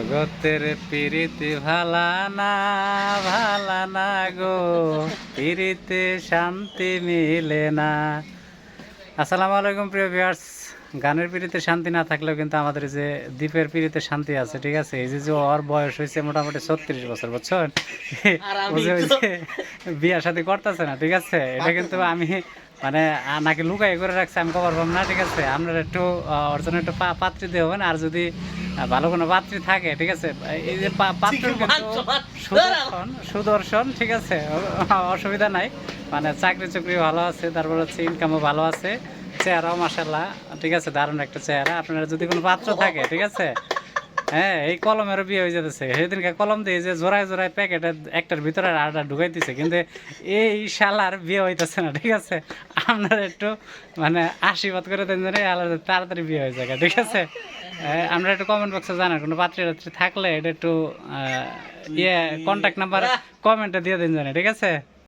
জগতের পিরিতি ভালা না ভালা না গো। পিরিতে শান্তি মিলে না। আসসালামু আলাইকুম প্রিয় ভিউয়ার্স গানের পিড়িতে শান্তি না থাকলেও কিন্তু আমাদের যে দ্বীপের পিড়িতে শান্তি আছে ঠিক আছে? এই যে যে ওর বয়স হয়েছে মোটামুটি ছত্রিশ বছর বুঝছেন? ও যে ওই যে বিয়া শাদি করতেছে না ঠিক আছে? এটা কিন্তু আমি মানে নাকি লুকাই করে রাখছে আমি কবার পাবো না ঠিক আছে? আপনারা একটু ওর জন্য একটু পাত্রী দেবেন আর যদি ভালো কোনো পাত্রী থাকে ঠিক আছে? এই যে পাত্র কিন্তু সুদর্শন সুদর্শন ঠিক আছে? অসুবিধা নাই। মানে চাকরি চাকরি ভালো আছে তারপর হচ্ছে ইনকামও ভালো আছে। চেহারাও মাসাল্লাহ ঠিক আছে? দারুণ একটা চেহারা। আপনার যদি কোনো পাত্র থাকে ঠিক আছে? হ্যাঁ এই কলমের বিয়ে হয়ে যেতেছে সেদিনকে কলম দিয়ে যে জোড়ায় জোড়ায় প্যাকেটে একটার ভিতরে আরটা ঢুকাই দিছে, কিন্তু এই শালার বিয়ে হইতেছে না, ঠিক আছে? আপনারা একটু মানে আশীর্বাদ করে দেন যেন তাড়াতাড়ি বিয়ে হয়ে যায় ঠিক আছে? আমরা একটু কমেন্ট বক্সে জানান কোনো পাত্রী টাত্রী থাকলে এটা একটু ইয়ে কন্ট্যাক্ট নাম্বার কমেন্টে দিয়ে দিন জানে ঠিক আছে?